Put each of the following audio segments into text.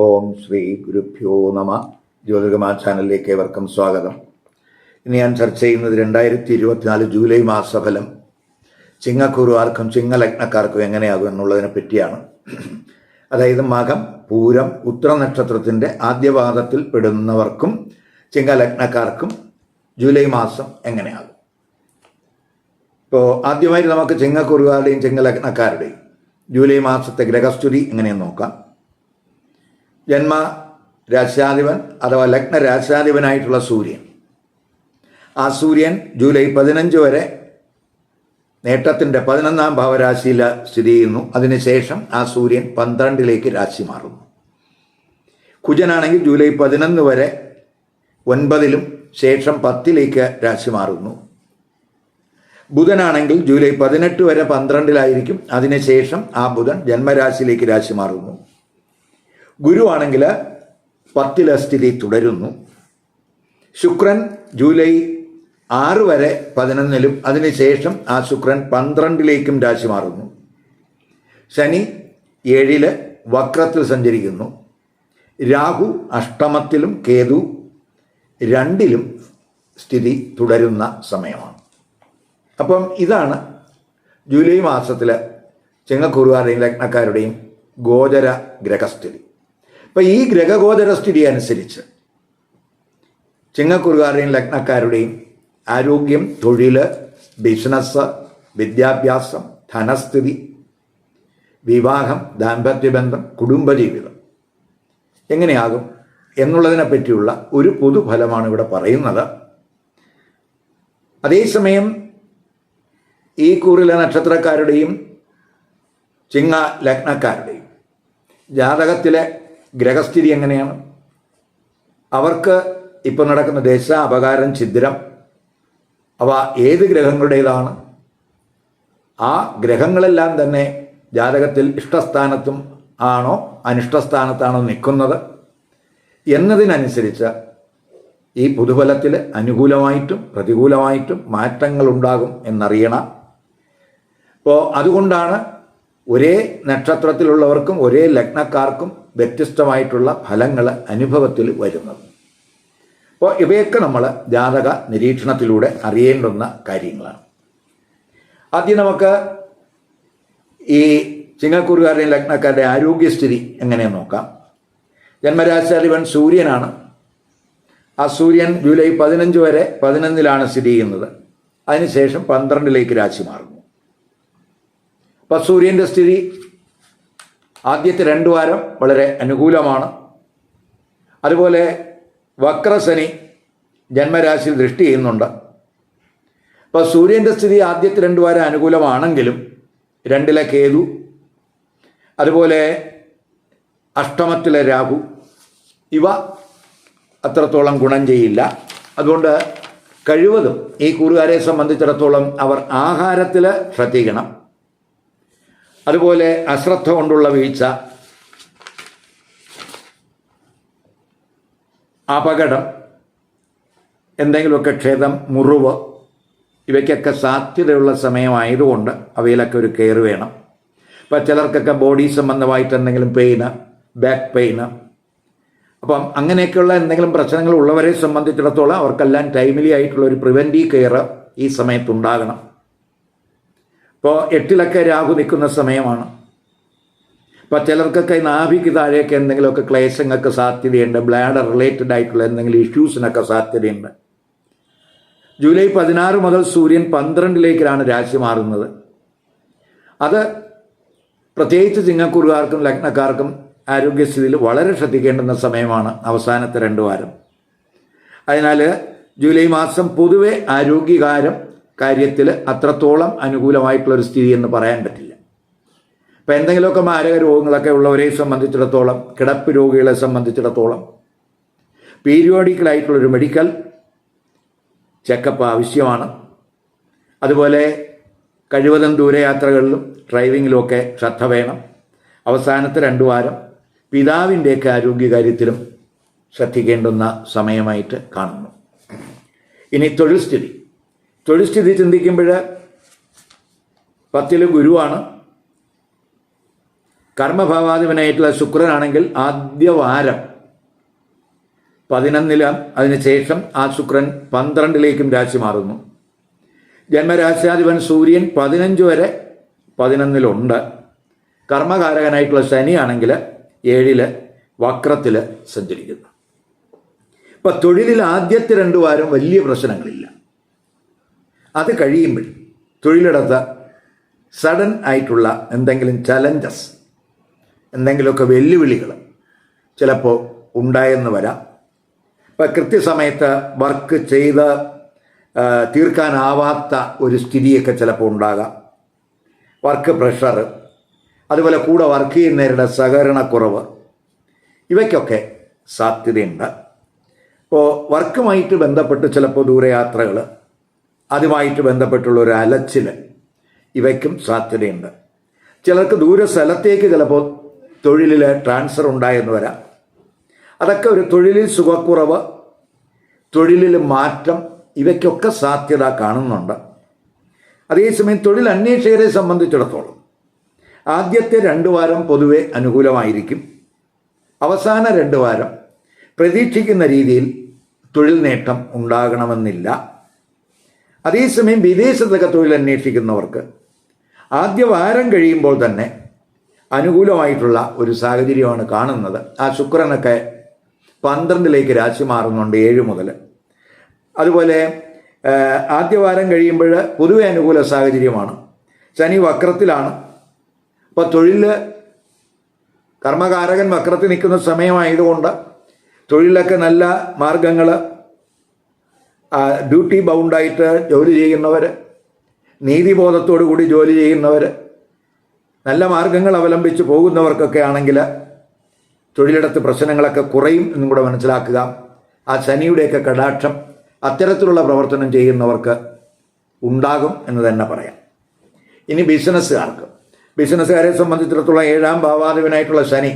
ഓം ശ്രീ ഗുരുഭ്യോ നമ. ജ്യോതികമാ ചാനലിലേക്ക് ഏവർക്കും സ്വാഗതം. ഇന്ന് ഞാൻ ചർച്ച ചെയ്യുന്നത് രണ്ടായിരത്തി ഇരുപത്തിനാല് ജൂലൈ മാസഫലം. ചിങ്ങക്കുറുവാർക്കും ചിങ്ങലഗ്നക്കാർക്കും എങ്ങനെയാകും എന്നുള്ളതിനെ പറ്റിയാണ്. അതായത് മകം പൂരം ഉത്തര നക്ഷത്രത്തിന്റെ ആദ്യപാദത്തിൽ പെടുന്നവർക്കും ചിങ്ങലഗ്നക്കാർക്കും ജൂലൈ മാസം എങ്ങനെയാകും? ഇപ്പോൾ ആദ്യമായിട്ട് നമുക്ക് ചിങ്ങക്കുറുകാരുടെയും ചിങ്ങലഗ്നക്കാരുടെയും ജൂലൈ മാസത്തെ ഗ്രഹസ്തുതി എങ്ങനെയെന്ന് നോക്കാം. ജന്മ രാശാധിപൻ അഥവാ ലഗ്ന രാശാധിപനായിട്ടുള്ള സൂര്യൻ. ആ സൂര്യൻ ജൂലൈ പതിനഞ്ച് വരെ നേട്ടത്തിന്റെ പതിനൊന്നാം ഭാവരാശിയിൽ സ്ഥിതി ചെയ്യുന്നു. അതിനുശേഷം ആ സൂര്യൻ പന്ത്രണ്ടിലേക്ക് രാശി മാറുന്നു. കുജനാണെങ്കിൽ ജൂലൈ പതിനൊന്ന് വരെ ഒൻപതിലും ശേഷം പത്തിലേക്ക് രാശി മാറുന്നു. ബുധനാണെങ്കിൽ ജൂലൈ പതിനെട്ട് വരെ പന്ത്രണ്ടിലായിരിക്കും. അതിനുശേഷം ആ ബുധൻ ജന്മരാശിയിലേക്ക് രാശി മാറുന്നു. ഗുരുവാണെങ്കിൽ പത്തിലെ സ്ഥിതി തുടരുന്നു. ശുക്രൻ ജൂലൈ ആറ് വരെ പതിനൊന്നിലും അതിനുശേഷം ആ ശുക്രൻ പന്ത്രണ്ടിലേക്കും രാശി മാറുന്നു. ശനി ഏഴിൽ വക്രത്തിൽ സഞ്ചരിക്കുന്നു. രാഹു അഷ്ടമത്തിലും കേതു രണ്ടിലും സ്ഥിതി തുടരുന്ന സമയമാണ്. അപ്പം ഇതാണ് ജൂലൈ മാസത്തിലെ ചിങ്ങക്കുറുകാരുടെയും ലഗ്നക്കാരുടെയും ഗോചര ഗ്രഹസ്ഥിതി. അപ്പം ഈ ഗ്രഹഗോചര സ്ഥിതി അനുസരിച്ച് ചിങ്ങക്കുറുകാരുടെയും ലഗ്നക്കാരുടെയും ആരോഗ്യം തൊഴിൽ ബിസിനസ് വിദ്യാഭ്യാസം ധനസ്ഥിതി വിവാഹം ദാമ്പത്യബന്ധം കുടുംബജീവിതം എങ്ങനെയാകും എന്നുള്ളതിനെ പറ്റിയുള്ള ഒരു പൊതുഫലമാണ് ഇവിടെ പറയുന്നത്. അതേസമയം ഈ കൂറിലെ നക്ഷത്രക്കാരുടെയും ചിങ്ങ ലഗ്നക്കാരുടെയും ജാതകത്തിലെ ഗ്രഹസ്ഥിതി എങ്ങനെയാണ്? അവർക്ക് ഇപ്പോൾ നടക്കുന്ന ദശ അപകാരം ഛിദ്രം അവ ഏത് ഗ്രഹങ്ങളുടേതാണ്? ആ ഗ്രഹങ്ങളെല്ലാം തന്നെ ജാതകത്തിൽ ഇഷ്ടസ്ഥാനത്തും ആണോ അനിഷ്ടസ്ഥാനത്താണോ നിൽക്കുന്നത് എന്നതിനനുസരിച്ച് ഈ പുതുഫലത്തിൽ അനുകൂലമായിട്ടും പ്രതികൂലമായിട്ടും മാറ്റങ്ങളുണ്ടാകും എന്നറിയണം. അപ്പോൾ അതുകൊണ്ടാണ് ഒരേ നക്ഷത്രത്തിലുള്ളവർക്കും ഒരേ ലഗ്നക്കാർക്കും വ്യത്യസ്തമായിട്ടുള്ള ഫലങ്ങൾ അനുഭവത്തിൽ വരുന്നത്. അപ്പോൾ ഇവയൊക്കെ നമ്മൾ ജാതക നിരീക്ഷണത്തിലൂടെ അറിയേണ്ടുന്ന കാര്യങ്ങളാണ്. ആദ്യം നമുക്ക് ഈ ചിങ്ങക്കൂറുകാരുടെയും ലഗ്നക്കാരുടെ ആരോഗ്യസ്ഥിതി എങ്ങനെ നോക്കാം? ജന്മരാശാധിപൻ സൂര്യനാണ്. ആ സൂര്യൻ ജൂലൈ പതിനഞ്ച് വരെ പതിനൊന്നിലാണ് സ്ഥിതി ചെയ്യുന്നത്. അതിനുശേഷം പന്ത്രണ്ടിലേക്ക് രാശി മാറുന്നു. അപ്പം സൂര്യന്റെ സ്ഥിതി ആദ്യത്തെ രണ്ട് വാരം വളരെ അനുകൂലമാണ്. അതുപോലെ വക്രശനി ജന്മരാശിയിൽ ദൃഷ്ടി ചെയ്യുന്നുണ്ട്. അപ്പോൾ സൂര്യന്റെ സ്ഥിതി ആദ്യത്തെ രണ്ട് വാരം അനുകൂലമാണെങ്കിലും രണ്ടിലെ കേതു അതുപോലെ അഷ്ടമത്തിലെ രാഹു ഇവ അത്രത്തോളം ഗുണം ചെയ്യില്ല. അതുകൊണ്ട് കഴിവതും ഈ കൂറുകാരെ സംബന്ധിച്ചിടത്തോളം അവർ ആഹാരത്തിൽ ശ്രദ്ധിക്കണം. അതുപോലെ അശ്രദ്ധ കൊണ്ടുള്ള വീഴ്ച അപകടം എന്തെങ്കിലുമൊക്കെ ക്ഷേതം മുറിവ് ഇവയ്ക്കൊക്കെ സാധ്യതയുള്ള സമയമായതുകൊണ്ട് അവയിലൊക്കെ ഒരു കെയർ വേണം. ഇപ്പം ചിലർക്കൊക്കെ ബോഡി സംബന്ധമായിട്ട് എന്തെങ്കിലും പെയിന് ബാക്ക് പെയിന്. അപ്പം അങ്ങനെയൊക്കെയുള്ള എന്തെങ്കിലും പ്രശ്നങ്ങൾ ഉള്ളവരെ സംബന്ധിച്ചിടത്തോളം അവർക്കെല്ലാം ടൈമിലി ആയിട്ടുള്ള ഒരു പ്രിവെന്റീവ് കെയർ ഈ സമയത്തുണ്ടാകണം. ഇപ്പോൾ എട്ടിലൊക്കെ രാഹു നിൽക്കുന്ന സമയമാണ്. ഇപ്പോൾ ചിലർക്കൊക്കെ നാഭിക്ക് താഴെയൊക്കെ എന്തെങ്കിലുമൊക്കെ ക്ലേശങ്ങൾക്ക് സാധ്യതയുണ്ട് ബ്ലാഡർ റിലേറ്റഡ് ആയിട്ടുള്ള എന്തെങ്കിലും ഇഷ്യൂസിനൊക്കെ സാധ്യതയുണ്ട്. ജൂലൈ പതിനാറ് മുതൽ സൂര്യൻ പന്ത്രണ്ടിലേക്കാണ് രാശി മാറുന്നത്. അത് പ്രത്യേകിച്ച് ചിങ്ങക്കൂറുകാർക്കും ലഗ്നക്കാർക്കും ആരോഗ്യസ്ഥിതിയിൽ വളരെ ശ്രദ്ധിക്കേണ്ടുന്ന സമയമാണ് അവസാനത്തെ രണ്ട് വാരം. അതിനാൽ ജൂലൈ മാസം പൊതുവെ ആരോഗ്യകാരം കാര്യത്തിൽ അത്രത്തോളം അനുകൂലമായിട്ടുള്ള ഒരു സ്ഥിതി എന്ന് പറയാൻ പറ്റില്ല. ഇപ്പം എന്തെങ്കിലുമൊക്കെ മാരക രോഗങ്ങളൊക്കെ ഉള്ളവരെ സംബന്ധിച്ചിടത്തോളം കിടപ്പ് രോഗികളെ സംബന്ധിച്ചിടത്തോളം പീരിയോഡിക്കലായിട്ടുള്ളൊരു മെഡിക്കൽ ചെക്കപ്പ് ആവശ്യമാണ്. അതുപോലെ കഴിവതും ദൂരയാത്രകളിലും ഡ്രൈവിങ്ങിലുമൊക്കെ ശ്രദ്ധ വേണം. അവസാനത്തെ രണ്ടു വാരം പിതാവിന്റെയൊക്കെ ആരോഗ്യകാര്യത്തിലും ശ്രദ്ധിക്കേണ്ടുന്ന സമയമായിട്ട് കാണുന്നു. ഇനി തൊഴിൽ സ്ഥിതി. തൊഴിൽ സ്ഥിതി ചിന്തിക്കുമ്പോൾ പത്തിൽ ഗുരുവാണ്. കർമ്മഭാവാധിപനായിട്ടുള്ള ശുക്രനാണെങ്കിൽ ആദ്യ വാരം പതിനൊന്നിലും അതിനുശേഷം ആ ശുക്രൻ പന്ത്രണ്ടിലേക്കും രാശി മാറുന്നു. ജന്മരാശ്യാധിപൻ സൂര്യൻ പതിനഞ്ച് വരെ പതിനൊന്നിലുണ്ട്. കർമ്മകാരകനായിട്ടുള്ള ശനിയാണെങ്കിൽ ഏഴിൽ വക്രത്തിൽ സഞ്ചരിക്കുന്നു. ഇപ്പം തൊഴിലിൽ ആദ്യത്തെ രണ്ട് വാരം വലിയ പ്രശ്നങ്ങളില്ല. അത് കഴിയുമ്പോൾ തൊഴിലിടത്ത് സഡൻ ആയിട്ടുള്ള എന്തെങ്കിലും ചലഞ്ചസ് എന്തെങ്കിലുമൊക്കെ വെല്ലുവിളികൾ ചിലപ്പോൾ ഉണ്ടായെന്ന് വരാം. ഇപ്പം കൃത്യസമയത്ത് വർക്ക് ചെയ്ത് തീർക്കാനാവാത്ത ഒരു സ്ഥിതിയൊക്കെ ചിലപ്പോൾ ഉണ്ടാകാം. വർക്ക് പ്രഷർ അതുപോലെ കൂടെ വർക്ക് ചെയ്യുന്നവരുടെ സഹകരണക്കുറവ് ഇവയ്ക്കൊക്കെ സാധ്യതയുണ്ട്. ഇപ്പോൾ വർക്കുമായിട്ട് ബന്ധപ്പെട്ട് ചിലപ്പോൾ ദൂരയാത്രകൾ അതുമായിട്ട് ബന്ധപ്പെട്ടുള്ള ഒരു അലച്ചിൽ ഇവയ്ക്കും സാധ്യതയുണ്ട്. ചിലർക്ക് ദൂര സ്ഥലത്തേക്ക് ചിലപ്പോൾ തൊഴിലിൽ ട്രാൻസ്ഫർ ഉണ്ടായെന്ന് വരാം. അതൊക്കെ ഒരു തൊഴിലിൽ സുഖക്കുറവ് തൊഴിലിൽ മാറ്റം ഇവയ്ക്കൊക്കെ സാധ്യത കാണുന്നുണ്ട്. അതേസമയം തൊഴിൽ അന്വേഷകരെ സംബന്ധിച്ചിടത്തോളം ആദ്യത്തെ രണ്ട് വാരം പൊതുവെ അനുകൂലമായിരിക്കും. അവസാന രണ്ട് വാരം പ്രതീക്ഷിക്കുന്ന രീതിയിൽ തൊഴിൽ നേട്ടം ഉണ്ടാകണമെന്നില്ല. അതേസമയം വിദേശത്തൊക്കെ തൊഴിൽ അന്വേഷിക്കുന്നവർക്ക് ആദ്യ വാരം കഴിയുമ്പോൾ തന്നെ അനുകൂലമായിട്ടുള്ള ഒരു സാഹചര്യമാണ് കാണുന്നത്. ആ ശുക്രനൊക്കെ പന്ത്രണ്ടിലേക്ക് രാശി മാറുന്നുണ്ട് ഏഴ് മുതൽ. അതുപോലെ ആദ്യ വാരം കഴിയുമ്പോൾ പൊതുവെ അനുകൂല സാഹചര്യമാണ്. ശനി വക്രത്തിലാണ്. അപ്പോൾ തൊഴിൽ കർമ്മകാരകൻ വക്രത്തിൽ നിൽക്കുന്ന സമയമായതുകൊണ്ട് തൊഴിലൊക്കെ നല്ല മാർഗങ്ങൾ ഡ്യൂട്ടി ബൗണ്ടായിട്ട് ജോലി ചെയ്യുന്നവർ നീതിബോധത്തോടു കൂടി ജോലി ചെയ്യുന്നവർ നല്ല മാർഗങ്ങൾ അവലംബിച്ച് പോകുന്നവർക്കൊക്കെ ആണെങ്കിൽ തൊഴിലിടത്ത് പ്രശ്നങ്ങളൊക്കെ കുറയും എന്നും കൂടെ മനസ്സിലാക്കുക. ആ ശനിയുടെയൊക്കെ കടാക്ഷം അത്തരത്തിലുള്ള പ്രവർത്തനം ചെയ്യുന്നവർക്ക് ഉണ്ടാകും എന്ന് തന്നെ പറയാം. ഇനി ബിസിനസ്സുകാർക്ക്. ബിസിനസ്സുകാരെ സംബന്ധിച്ചിടത്തോളം ഏഴാം ഭാവാധിപനായിട്ടുള്ള ശനി.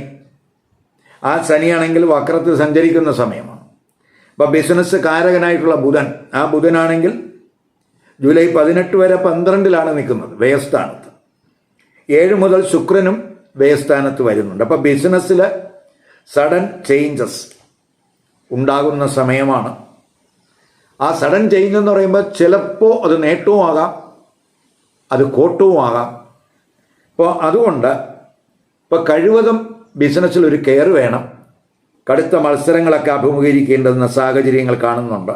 ആ ശനിയാണെങ്കിൽ വക്രത്തിൽ സഞ്ചരിക്കുന്ന സമയമാണ്. അപ്പം ബിസിനസ് കാരകനായിട്ടുള്ള ബുധൻ. ആ ബുധനാണെങ്കിൽ ജൂലൈ പതിനെട്ട് വരെ പന്ത്രണ്ടിലാണ് നിൽക്കുന്നത് വ്യയസ്ഥാനത്ത്. ഏഴ് മുതൽ ശുക്രനും വ്യയസ്ഥാനത്ത് വരുന്നുണ്ട്. അപ്പം ബിസിനസ്സിൽ സഡൻ ചേഞ്ചസ് ഉണ്ടാകുന്ന സമയമാണ്. ആ സഡൻ ചേഞ്ച് എന്ന് പറയുമ്പോൾ ചിലപ്പോൾ അത് നേട്ടവും ആകാം അത് കോട്ടവും ആകാം. അപ്പോൾ അതുകൊണ്ട് ഇപ്പോൾ കഴിവതും ബിസിനസ്സിൽ ഒരു കെയർ വേണം. കടുത്ത മത്സരങ്ങളൊക്കെ അഭിമുഖീകരിക്കേണ്ടുന്ന സാഹചര്യങ്ങൾ കാണുന്നുണ്ട്.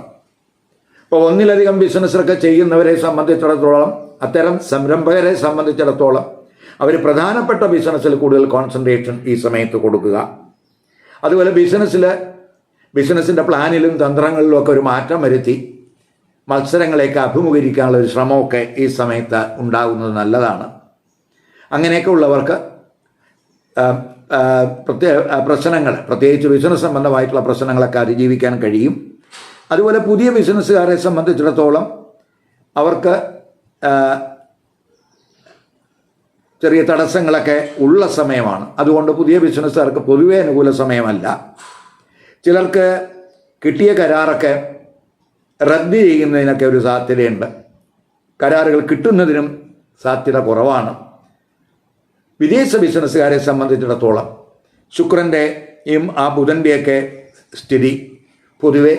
അപ്പോൾ ഒന്നിലധികം ബിസിനസ്സൊക്കെ ചെയ്യുന്നവരെ സംബന്ധിച്ചിടത്തോളം അത്തരം സംരംഭകരെ സംബന്ധിച്ചിടത്തോളം അവർ പ്രധാനപ്പെട്ട ബിസിനസ്സിൽ കൂടുതൽ കോൺസെൻട്രേഷൻ ഈ സമയത്ത് കൊടുക്കുക. അതുപോലെ ബിസിനസ്സിൽ ബിസിനസ്സിന്റെ പ്ലാനിലും തന്ത്രങ്ങളിലും ഒക്കെ ഒരു മാറ്റം വരുത്തി മത്സരങ്ങളെയൊക്കെ അഭിമുഖീകരിക്കാനുള്ള ഒരു ശ്രമമൊക്കെ ഈ സമയത്ത് ഉണ്ടാകുന്നത് നല്ലതാണ്. അങ്ങനെയൊക്കെ ഉള്ളവർക്ക് പ്രത്യേക പ്രശ്നങ്ങൾ പ്രത്യേകിച്ച് ബിസിനസ് സംബന്ധമായിട്ടുള്ള പ്രശ്നങ്ങളൊക്കെ അതിജീവിക്കാൻ കഴിയും. അതുപോലെ പുതിയ ബിസിനസ്സുകാരെ സംബന്ധിച്ചിടത്തോളം അവർക്ക് ചെറിയ തടസ്സങ്ങളൊക്കെ ഉള്ള സമയമാണ്. അതുകൊണ്ട് പുതിയ ബിസിനസ്സുകാർക്ക് പൊതുവെ അനുകൂല സമയമല്ല. ചിലർക്ക് കിട്ടിയ കരാറൊക്കെ റദ്ദ് ചെയ്യുന്നതിനൊക്കെ ഒരു സാധ്യതയുണ്ട്. കരാറുകൾ കിട്ടുന്നതിനും സാധ്യത കുറവാണ്. വിദേശ ബിസിനസ്സുകാരെ സംബന്ധിച്ചിടത്തോളം ശുക്രന്റെയും ആ ബുധന്റെയൊക്കെ സ്ഥിതി പൊതുവെ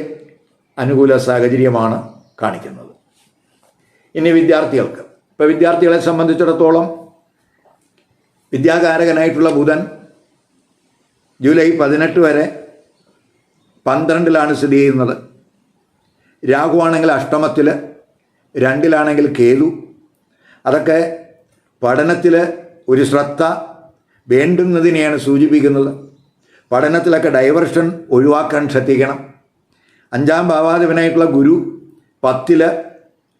അനുകൂല സാഹചര്യമാണ് കാണിക്കുന്നത്. ഇനി വിദ്യാർത്ഥികൾക്ക്. ഇപ്പോൾ വിദ്യാർത്ഥികളെ സംബന്ധിച്ചിടത്തോളം വിദ്യാകാരകനായിട്ടുള്ള ബുധൻ ജൂലൈ പതിനെട്ട് വരെ പന്ത്രണ്ടിലാണ് സ്ഥിതി ചെയ്യുന്നത്. രാഹുവാണെങ്കിൽ അഷ്ടമത്തിൽ രണ്ടിലാണെങ്കിൽ കേതു. അതൊക്കെ പഠനത്തിൽ ഒരു ശ്രദ്ധ വേണ്ടുന്നതിനെയാണ് സൂചിപ്പിക്കുന്നത്. പഠനത്തിലൊക്കെ ഡൈവർഷൻ ഒഴിവാക്കാൻ ശ്രദ്ധിക്കണം. അഞ്ചാം ഭാവാധിപനായിട്ടുള്ള ഗുരു പത്തിൽ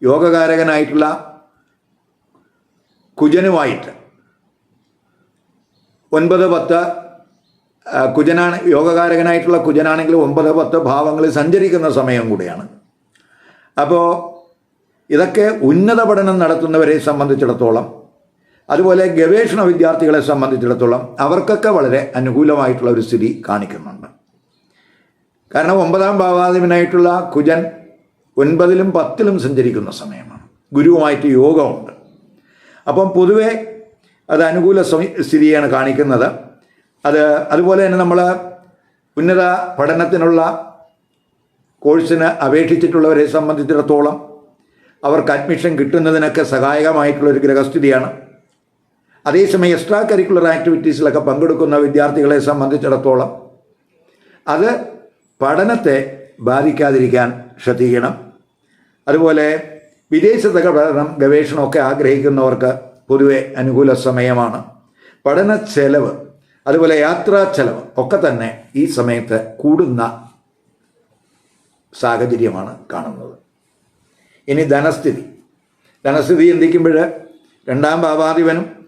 യോഗകാരകനായിട്ടുള്ള കുജനുമായിട്ട് ഒൻപത് പത്ത് കുജനാണ് യോഗകാരകനായിട്ടുള്ള കുജനാണെങ്കിൽ ഒമ്പത് പത്ത് ഭാവങ്ങളിൽ സഞ്ചരിക്കുന്ന സമയം കൂടിയാണ്. അപ്പോൾ ഇതൊക്കെ ഉന്നത പഠനം നടത്തുന്നവരെ സംബന്ധിച്ചിടത്തോളം അതുപോലെ ഗവേഷണ വിദ്യാർത്ഥികളെ സംബന്ധിച്ചിടത്തോളം അവർക്കൊക്കെ വളരെ അനുകൂലമായിട്ടുള്ള ഒരു സ്ഥിതി കാണിക്കുന്നുണ്ട്. കാരണം ഒമ്പതാം ഭാവാധിപനായിട്ടുള്ള കുജൻ ഒൻപതിലും പത്തിലും സഞ്ചരിക്കുന്ന സമയമാണ്. ഗുരുവുമായിട്ട് യോഗമുണ്ട്. അപ്പം പൊതുവെ അത് അനുകൂല സ്ഥിതിയാണ് കാണിക്കുന്നത്. അത് അതുപോലെ തന്നെ നമ്മൾ ഉന്നത പഠനത്തിനുള്ള കോഴ്സിന് അപേക്ഷിച്ചിട്ടുള്ളവരെ സംബന്ധിച്ചിടത്തോളം അവർക്ക് അഡ്മിഷൻ കിട്ടുന്നതിനൊക്കെ സഹായകമായിട്ടുള്ള ഒരു ഗ്രഹസ്ഥിതിയാണ്. അതേസമയം എക്സ്ട്രാ കരിക്കുലർ ആക്ടിവിറ്റീസിലൊക്കെ പങ്കെടുക്കുന്ന വിദ്യാർത്ഥികളെ സംബന്ധിച്ചിടത്തോളം അത് പഠനത്തെ ബാധിക്കാതിരിക്കാൻ ശ്രദ്ധിക്കണം. അതുപോലെ വിദേശത്തൊക്കെ പഠനം ഗവേഷണമൊക്കെ ആഗ്രഹിക്കുന്നവർക്ക് പൊതുവെ അനുകൂല സമയമാണ്. പഠന ചെലവ് അതുപോലെ യാത്രാ ചെലവ് ഒക്കെ തന്നെ ഈ സമയത്ത് കൂടുന്ന സാഹചര്യമാണ് കാണുന്നത്. ഇനി ധനസ്ഥിതി. ധനസ്ഥിതി എന്തിക്കുമ്പോൾ രണ്ടാം ഭാവാധിപനും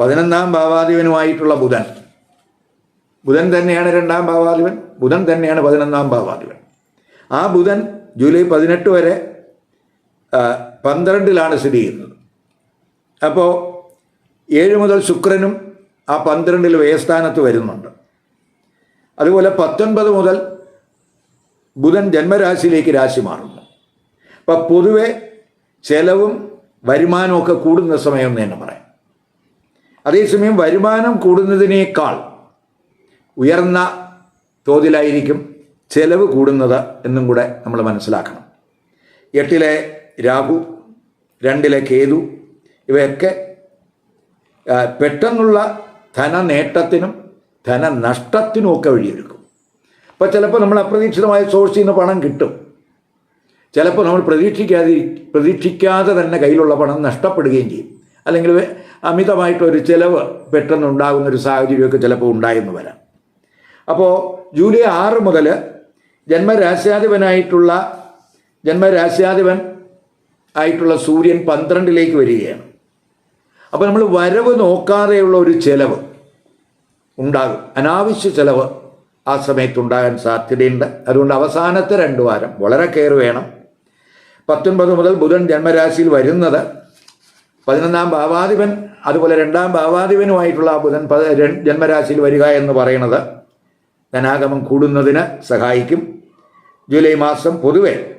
പതിനൊന്നാം ഭാവാധിപനുമായിട്ടുള്ള ബുധൻ. ബുധൻ തന്നെയാണ് രണ്ടാം ഭാവാധിപൻ ബുധൻ തന്നെയാണ് പതിനൊന്നാം ഭാവാധിപൻ. ആ ബുധൻ ജൂലൈ പതിനെട്ട് വരെ പന്ത്രണ്ടിലാണ് സ്ഥിതി ചെയ്യുന്നത്. അപ്പോൾ ഏഴ് മുതൽ ശുക്രനും ആ പന്ത്രണ്ടിൽ വ്യയസ്ഥാനത്ത് വരുന്നുണ്ട്. അതുപോലെ പത്തൊൻപത് മുതൽ ബുധൻ ജന്മരാശിയിലേക്ക് രാശി മാറുന്നു. അപ്പം പൊതുവെ ചെലവും വരുമാനവും ഒക്കെ കൂടുന്ന സമയം എന്ന് തന്നെ പറയാം. അതേസമയം വരുമാനം കൂടുന്നതിനേക്കാൾ ഉയർന്ന തോതിലായിരിക്കും ചെലവ് കൂടുന്നത് എന്നും കൂടെ നമ്മൾ മനസ്സിലാക്കണം. എട്ടിലെ രാഹു രണ്ടിലെ കേതു ഇവയൊക്കെ പെട്ടെന്നുള്ള ധനനേട്ടത്തിനും ധനനഷ്ടത്തിനും ഒക്കെ വഴിയൊരുക്കും. അപ്പോൾ ചിലപ്പോൾ നമ്മൾ അപ്രതീക്ഷിതമായ സോഴ്സിൽ നിന്ന് പണം കിട്ടും. ചിലപ്പോൾ നമ്മൾ പ്രതീക്ഷിക്കാതെ പ്രതീക്ഷിക്കാതെ തന്നെ കയ്യിലുള്ള പണം നഷ്ടപ്പെടുകയും ചെയ്യും. അല്ലെങ്കിൽ അമിതമായിട്ടൊരു ചിലവ് പെട്ടെന്ന് ഉണ്ടാകുന്ന ഒരു സാഹചര്യമൊക്കെ ചിലപ്പോൾ ഉണ്ടായെന്ന് വരാം. അപ്പോൾ ജൂലൈ ആറ് മുതൽ ജന്മരാശ്യാധിപനായിട്ടുള്ള ജന്മരാശ്യാധിപൻ ആയിട്ടുള്ള സൂര്യൻ പന്ത്രണ്ടിലേക്ക് വരികയാണ്. അപ്പോൾ നമ്മൾ വരവ് നോക്കാതെയുള്ള ഒരു ചിലവ് ഉണ്ടാകും. അനാവശ്യ ചിലവ് ആ സമയത്ത് ഉണ്ടാകാൻ സാധ്യതയുണ്ട്. അതുകൊണ്ട് അവസാനത്തെ രണ്ട് വാരം വളരെ കെയർ വേണം. പത്തൊൻപത് മുതൽ ബുധൻ ജന്മരാശിയിൽ വരുന്നത് പതിനൊന്നാം ഭാവാധിപൻ അതുപോലെ രണ്ടാം ഭാവാധിപനുമായിട്ടുള്ള ആ ബുധൻ ജന്മരാശിയിൽ വരിക എന്ന് പറയുന്നത് ധനാഗമം കൂടുന്നതിന് സഹായിക്കും. ജൂലൈ മാസം പൊതുവെ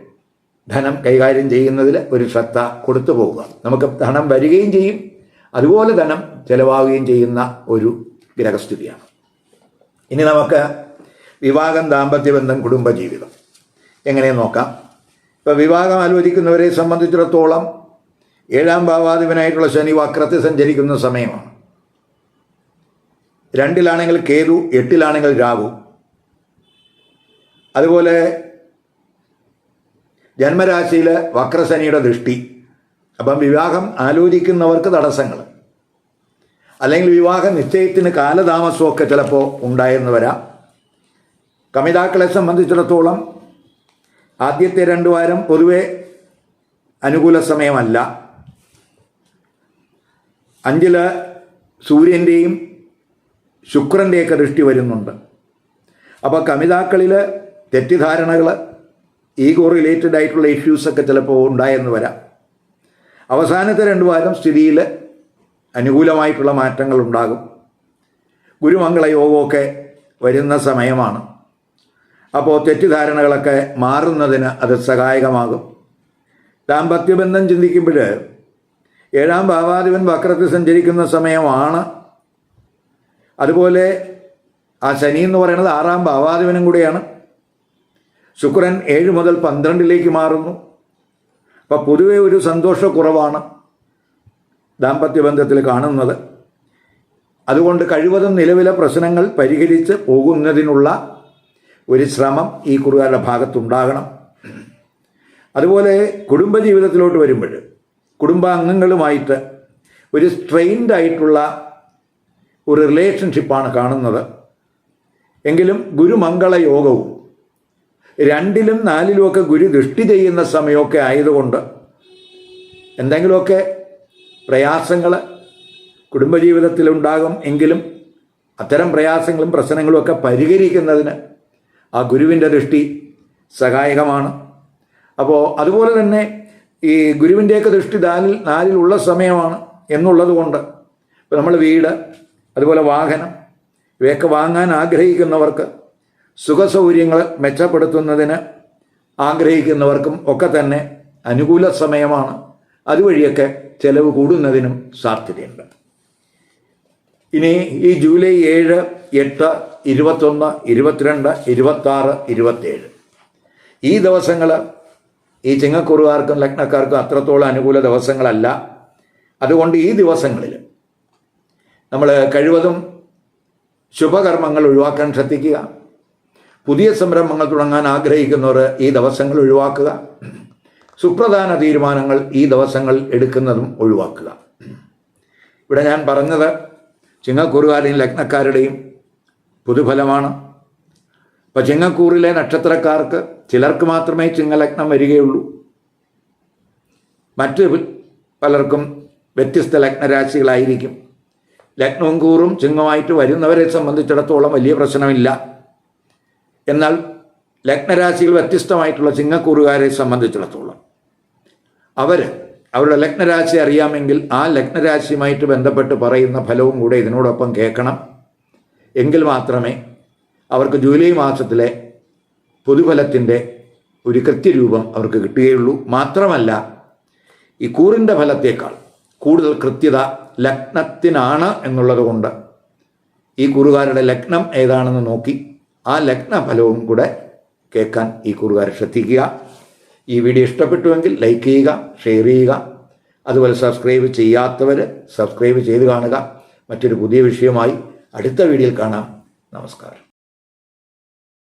ധനം കൈകാര്യം ചെയ്യുന്നതിൽ ഒരു ശ്രദ്ധ കൊടുത്തു പോവുക. നമുക്ക് ധനം വരികയും ചെയ്യും. അതുപോലെ ധനം ചെലവാകുകയും ചെയ്യുന്ന ഒരു ഗ്രഹസ്ഥിതിയാണ്. ഇനി നമുക്ക് വിവാഹം ദാമ്പത്യബന്ധം കുടുംബജീവിതം. എങ്ങനെ നോക്കാം? ഇപ്പോൾ വിവാഹം ആലോചിക്കുന്നവരെ സംബന്ധിച്ചിടത്തോളം ഏഴാം ഭാവാധിപനായിട്ടുള്ള ശനി വക്രത്തിൽ സഞ്ചരിക്കുന്ന സമയമാണ്. രണ്ടിലാണെങ്കിൽ കേതു എട്ടിലാണെങ്കിൽ രാഹു. അതുപോലെ ജന്മരാശിയിൽ വക്രശനിയുടെ ദൃഷ്ടി. അപ്പം വിവാഹം ആലോചിക്കുന്നവർക്ക് തടസ്സങ്ങൾ. അല്ലെങ്കിൽ വിവാഹ നിശ്ചയത്തിന് കാലതാമസമൊക്കെ ചിലപ്പോൾ ഉണ്ടായെന്ന് വരാം. കമിതാക്കളെ സംബന്ധിച്ചിടത്തോളം ആദ്യത്തെ രണ്ട് വാരം പൊതുവെ അനുകൂല സമയമല്ല. അഞ്ചിൽ സൂര്യന്റെയും ശുക്രന്റെയൊക്കെ ദൃഷ്ടി വരുന്നുണ്ട്. അപ്പോൾ കമിതാക്കളിൽ തെറ്റിദ്ധാരണകൾ ഈഗോ റിലേറ്റഡ് ആയിട്ടുള്ള ഇഷ്യൂസൊക്കെ ചിലപ്പോൾ ഉണ്ടായെന്ന് വരാം. അവസാനത്തെ രണ്ട് വാരം സ്ഥിതിയിൽ അനുകൂലമായിട്ടുള്ള മാറ്റങ്ങൾ ഉണ്ടാകും. ഗുരുമംഗള യോഗമൊക്കെ വരുന്ന സമയമാണ്. അപ്പോൾ തെറ്റിദ്ധാരണകളൊക്കെ മാറുന്നതിന് അത് സഹായകമാകും. ദാമ്പത്യബന്ധം ചിന്തിക്കുമ്പോൾ ഏഴാം ഭാവാധിപൻ വക്രത്തിൽ സഞ്ചരിക്കുന്ന സമയമാണ്. അതുപോലെ ആ ശനി എന്ന് പറയുന്നത് ആറാം ഭാവാധിപനും കൂടിയാണ്. ശുക്രൻ ഏഴ് മുതൽ പന്ത്രണ്ടിലേക്ക് മാറുന്നു. അപ്പം പൊതുവെ ഒരു സന്തോഷക്കുറവാണ് ദാമ്പത്യ ബന്ധത്തിൽ കാണുന്നത്. അതുകൊണ്ട് കഴിവതും നിലവിലെ പ്രശ്നങ്ങൾ പരിഹരിച്ച് പോകുന്നതിനുള്ള ഒരു ശ്രമം ഈ കുറുകാരുടെ ഭാഗത്തുണ്ടാകണം. അതുപോലെ കുടുംബജീവിതത്തിലോട്ട് വരുമ്പോൾ കുടുംബാംഗങ്ങളുമായിട്ട് ഒരു സ്ട്രെയിൻഡ് ആയിട്ടുള്ള ഒരു റിലേഷൻഷിപ്പാണ് കാണുന്നത്. എങ്കിലും ഗുരുമംഗള യോഗവും രണ്ടിലും നാലിലുമൊക്കെ ഗുരു ദൃഷ്ടി ചെയ്യുന്ന സമയമൊക്കെ ആയതുകൊണ്ട് എന്തെങ്കിലുമൊക്കെ പ്രയാസങ്ങൾ കുടുംബജീവിതത്തിലുണ്ടാകും എങ്കിലും അത്തരം പ്രയാസങ്ങളും പ്രശ്നങ്ങളും ഒക്കെ പരിഹരിക്കുന്നതിന് ആ ഗുരുവിന്റെ ദൃഷ്ടി സഹായകമാണ്. അപ്പോൾ അതുപോലെ തന്നെ ഈ ഗുരുവിന്റെയൊക്കെ ദൃഷ്ടി നാലിൽ നാലിലുള്ള സമയമാണ് എന്നുള്ളത് കൊണ്ട് ഇപ്പോൾ നമ്മൾ വീട് അതുപോലെ വാഹനം ഇവയൊക്കെ വാങ്ങാൻ ആഗ്രഹിക്കുന്നവർക്ക് സുഖസൗകര്യങ്ങൾ മെച്ചപ്പെടുത്തുന്നതിന് ആഗ്രഹിക്കുന്നവർക്കും ഒക്കെ തന്നെ അനുകൂല സമയമാണ്. അതുവഴിയൊക്കെ ചെലവ് കൂടുന്നതിനും സാധ്യതയുണ്ട്. ഇനി ഈ ജൂലൈ ഏഴ് എട്ട് ഇരുപത്തൊന്ന് ഇരുപത്തിരണ്ട് ഇരുപത്താറ് ഇരുപത്തേഴ് ഈ ദിവസങ്ങൾ ഈ ചിങ്ങക്കുറുകാർക്കും ലഗ്നക്കാർക്കും അത്രത്തോളം അനുകൂല ദിവസങ്ങളല്ല. അതുകൊണ്ട് ഈ ദിവസങ്ങളിൽ നമ്മൾ കഴിവതും ശുഭകർമ്മങ്ങൾ ഒഴിവാക്കാൻ ശ്രദ്ധിക്കുക. പുതിയ സംരംഭങ്ങൾ തുടങ്ങാൻ ആഗ്രഹിക്കുന്നവർ ഈ ദിവസങ്ങൾ ഒഴിവാക്കുക. സുപ്രധാന തീരുമാനങ്ങൾ ഈ ദിവസങ്ങൾ എടുക്കുന്നതും ഒഴിവാക്കുക. ഇവിടെ ഞാൻ പറഞ്ഞത് ചിങ്ങക്കൂറുകാരെയും ലഗ്നക്കാരുടെയും പൊതുഫലമാണ്. അപ്പം ചിങ്ങക്കൂറിലെ നക്ഷത്രക്കാർക്ക് ചിലർക്ക് മാത്രമേ ചിങ്ങലഗ്നം വരികയുള്ളൂ. മറ്റ് പലർക്കും വ്യത്യസ്ത ലഗ്നരാശികളായിരിക്കും. ലഗ്നവും കൂറും ചിങ്ങമായിട്ട് വരുന്നവരെ സംബന്ധിച്ചിടത്തോളം വലിയ പ്രശ്നമില്ല. എന്നാൽ ലഗ്നരാശികൾ വ്യത്യസ്തമായിട്ടുള്ള ചിങ്ങക്കൂറുകാരെ സംബന്ധിച്ചിടത്തോളം. അവർ അവരുടെ ലഗ്നരാശി അറിയാമെങ്കിൽ ആ ലഗ്നരാശിയുമായിട്ട് ബന്ധപ്പെട്ട് പറയുന്ന ഫലവും കൂടെ ഇതിനോടൊപ്പം കേൾക്കണം. എങ്കിൽ മാത്രമേ അവർക്ക് ജൂലൈ മാസത്തിലെ പൊതുഫലത്തിന്റെ ഒരു കൃത്യരൂപം അവർക്ക് കിട്ടുകയുള്ളൂ. മാത്രമല്ല ഈ കൂറിന്റെ ഫലത്തേക്കാൾ കൂടുതൽ കൃത്യത ലഗ്നത്തിനാണ് എന്നുള്ളത് കൊണ്ട് ഈ കുറുകാരുടെ ലഗ്നം ഏതാണെന്ന് നോക്കി ആ ലഗ്ന ഫലവും കൂടെ കേൾക്കാൻ ഈ കുറുകാർ ശ്രദ്ധിക്കുക. ഈ വീഡിയോ ഇഷ്ടപ്പെട്ടുവെങ്കിൽ ലൈക്ക് ചെയ്യുക ഷെയർ ചെയ്യുക. അതുപോലെ സബ്സ്ക്രൈബ് ചെയ്യാത്തവർ സബ്സ്ക്രൈബ് ചെയ്ത് കാണുക. മറ്റൊരു പുതിയ വിഷയമായി അടുത്ത വീഡിയോയിൽ കാണാം. നമസ്കാരം.